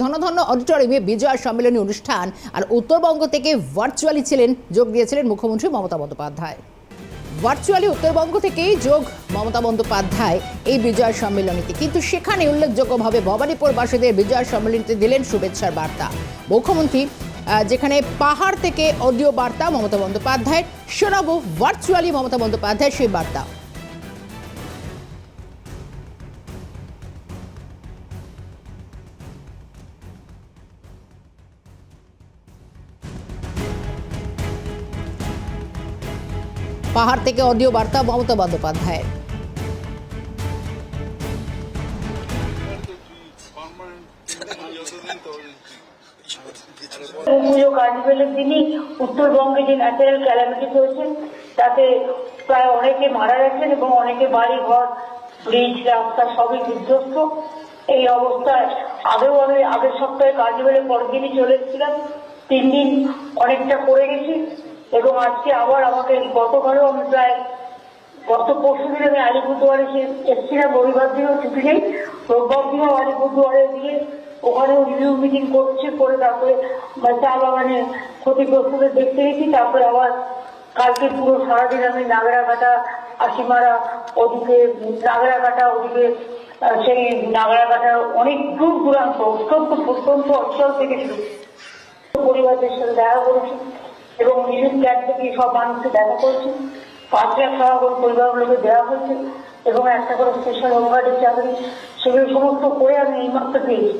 ধনধন্য অডিটোরিয়ামে বিজয় সম্মেলনী অনুষ্ঠান আর উত্তরবঙ্গ থেকে ভার্চুয়ালি ছিলেন, যোগ দিয়েছিলেন মুখ্যমন্ত্রী মমতা বন্দ্যোপাধ্যায়। ভার্চুয়ালি উত্তরবঙ্গ থেকেই যোগ মমতা বন্দ্যোপাধ্যায় এই বিজয় সম্মেলনীতে। কিন্তু সেখানে উল্লেখযোগ্যভাবে ভবানীপুরবাসীদের বিজয় সম্মেলনীতে দিলেন শুভেচ্ছার বার্তা। মুখ্যমন্ত্রী যেখানে পাহাড় থেকে অডিও বার্তা মমতা বন্দ্যোপাধ্যায়ের, শোনাবো ভার্চুয়ালি মমতা বন্দ্যোপাধ্যায় সেই বার্তা। পাহাড় থেকে অডিও বার্তা মমতা বন্দ্যোপাধ্যায়ের। পুজো কার্নিভেলের দিনই উত্তরবঙ্গে যে ন্যাচারাল ক্যালামিটি হয়েছে, তাতে প্রায় অনেকে মারা গেছেন এবং অনেকে বাড়ি ঘর ব্রিজ রাস্তা সবই বিধ্বস্ত। এই অবস্থায় আগেও আমি আগের সপ্তাহে কার্নিভেলে পরের দিনই চলে এসেছিলাম। তিন দিন অনেকটা করে গেছি। এবং আজকে আবার আমাকে গতকালও আমি প্রায় গত পরশু দিন আমি আলিপুরদুয়ারে এসেছিলাম, রবিবার দিনও ছুটি নেই। রোববার দিনও আলিপুরদুয়ারে গিয়ে ওখানেও রিভিউ মিটিং করছে, করে তারপরে বা চা বাগানে ক্ষতিগ্রস্তদের দেখতে গেছি। তারপরে আবার কালকে পুরো সারাদিন আমি নাগরাকাটা আশিমারা, ওদিকে নাগরাকাটা ওদিকে সেই নাগরাকাটা অনেক দূর দূরান্ত অত্যন্ত প্রত্যন্ত অঞ্চল থেকে শুরু। পরিবারদের সাথে দেখা করেছি। এবং রিলিফ ক্যাম্প থেকে সব মানুষকে দেখা করেছি। পাঁচ লাখ টাকা করে পরিবারগুলোকে দেওয়া হয়েছে এবং একটা করে স্পেশাল হোমগার্ডের চাকরি। সেগুলো সমস্ত করে আমি এইমাত্র পেয়েছি।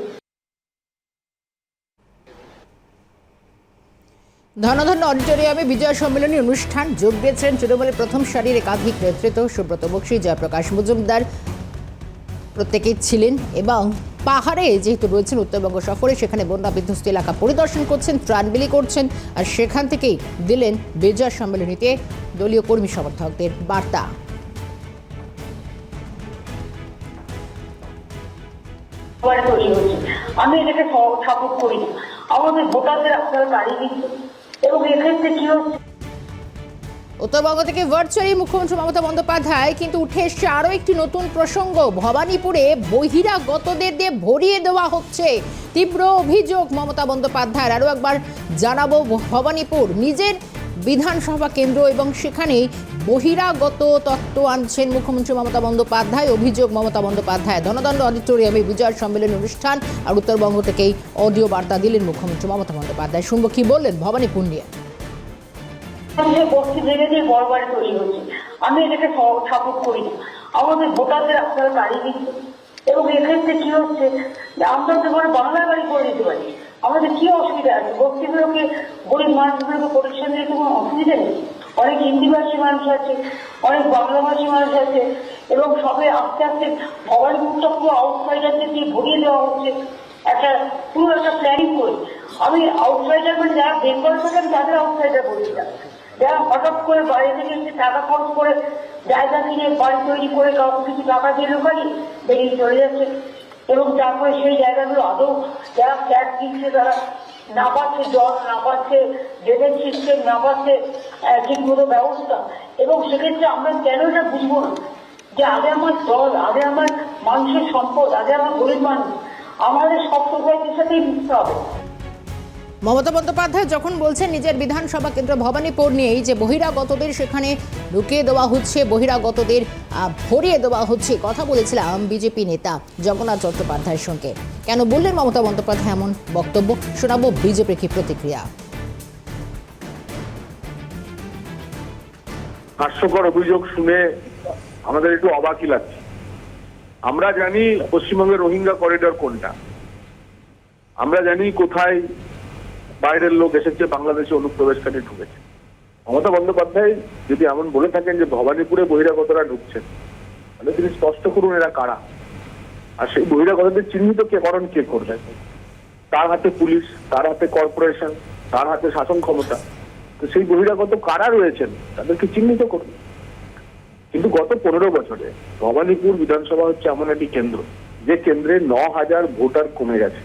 ধনধন্য অডিটোরিয়ামে বিজয় সম্মেলনী অনুষ্ঠান যোগ দিয়েছিলেন তৃণমূলের প্রথম সারির একাধিক নেতৃত্ব সুব্রত বক্সী, জয়প্রকাশ মজুমদার প্রত্যেকেই ছিলেন এবং পাহাড়ে, যেহেতু রয়েছেন উত্তরবঙ্গ সফরে, সেখানে বন্যা বিধ্বস্ত এলাকা পরিদর্শন করছেন, ত্রাণবিলি করছেন আর সেখান থেকেই দিলেন বিজয় সম্মেলনীতে দলীয় কর্মী সমর্থকদের বার্তা। আমি এটাকে সাপোর্ট করি আমাদের ভোটারদের আপনারা তাড়িয়ে দিচ্ছে এবং এক্ষেত্রে কি হচ্ছে? উত্তরবঙ্গ থেকে ভার্চুয়ালি মুখ্যমন্ত্রী মমতা বন্দ্যোপাধ্যায় কিন্তু উঠে এসছে আরও একটি নতুন প্রসঙ্গ। ভবানীপুরে বহিরাগতদের দিয়ে ভরিয়ে দেওয়া হচ্ছে। তীব্র অভিযোগ মমতা বন্দ্যোপাধ্যায়ের। আরও একবার জানাব, ভবানীপুর নিজের বিধানসভা কেন্দ্র এবং সেখানে বহিরাগত তত্ত্ব আনছেন মুখ্যমন্ত্রী মমতা বন্দ্যোপাধ্যায়। অভিযোগ মমতা বন্দ্যোপাধ্যায়। ধনদণ্ড অডিটোরিয়ামে বিজয় সম্মেলনী অনুষ্ঠান আর উত্তরবঙ্গ থেকেই অডিও বার্তা দিলেন মুখ্যমন্ত্রী মমতা বন্দ্যোপাধ্যায়। শুনব কি বললেন ভবানীপুর নিয়ে। বস্তি ভেঙে দিয়ে বড় বাড়ি তৈরি হচ্ছে আমি এটাকে সাপোর্ট করি না। আমাদের ভোটারদের আপনারা তাড়িয়ে দিচ্ছে এবং এক্ষেত্রে কি হচ্ছে? যে আমরা তো এবার বাংলা বাড়ি করে দিতে পারি। আমাদের কি অসুবিধা আছে? বস্তিগুলোকে গরিব মানুষগুলোকে প্রোটেকশন দিতে কোনো অসুবিধা নেই? অনেক হিন্দিভাষী মানুষ আছে, অনেক বাংলাভাষী মানুষ আছে, এবং সবে আস্তে আস্তে ভবানীপুরটা পুরো আউটসাইডারদের দিয়ে ভরিয়ে দেওয়া হচ্ছে। একটা, পুরো একটা প্ল্যানিং করে। আমি আউটসাইডার মানে যারা বেঙ্গল থাকেন তাদের আউটসাইডার বলছিলাম যারা হঠাৎ করে বাইরে থেকে এসে টাকা খরচ করে জায়গা কিনে বাড়ি তৈরি করে কাউকে কিছু টাকা দিয়ে ঢোকাই বেরিয়ে চলে যাচ্ছে। এবং তারপরে সেই জায়গাগুলো আদৌ যারা ফ্ল্যাট কিনছে তারা না পাচ্ছে জল না পাচ্ছে ড্রেনেজ সিস্টেম না পাচ্ছে আহ, ঠিক মতো ব্যবস্থা। এবং সেক্ষেত্রে আমরা কেন এটা বুঝব না? যে আগে আমার দল আগে আমার মানুষের সম্পদ আগে আমার গরিব মানুষ। আমাদের সব সোসাইটির সাথেই মিশতে হবে। মমতা বন্দ্যোপাধ্যায় যখন বলছেন নিজের বিধানসভা কেন্দ্র ভবানীপুর নিয়েই যে বহিরাগতদের সেখানে ঢুকিয়ে দেওয়া হচ্ছে, বহিরাগতদের ভরিয়ে দেওয়া হচ্ছে কথা বলেছিলাম বিজেপি নেতা জগন্নাথ চট্টোপাধ্যায়ের সঙ্গে। কেন বললেন মমতা বন্দ্যোপাধ্যায় এমন বক্তব্য? শোনাবো বিজেপির কি প্রতিক্রিয়া। হাস্যকর অভিযোগ শুনে আমাদের একটু অবাকই লাগছে। আমরা জানি পশ্চিমবঙ্গের রোহিঙ্গা করিডর কোনটা? আমরা জানি কোথায় বাইরের লোক এসেছে, বাংলাদেশে অনুপ্রবেশকারী ঢুকেছে। মমতা বন্দ্যোপাধ্যায় যদি এমন বলে থাকেন যে ভবানীপুরে বহিরাগতরা ঢুকছেন, তাহলে তিনি স্পষ্ট করুন এরা কারা। আর সেই বহিরাগতদের চিহ্নিত কে, করণ কে করবে? তার হাতে পুলিশ, তার হাতে কর্পোরেশন, তার হাতে শাসন ক্ষমতা। তো সেই বহিরাগত কারা রয়েছেন, তাদেরকে চিহ্নিত করুন। কিন্তু গত পনেরো বছরে ভবানীপুর বিধানসভা হচ্ছে এমন একটি কেন্দ্র, যে কেন্দ্রে ন হাজার ভোটার কমে গেছে।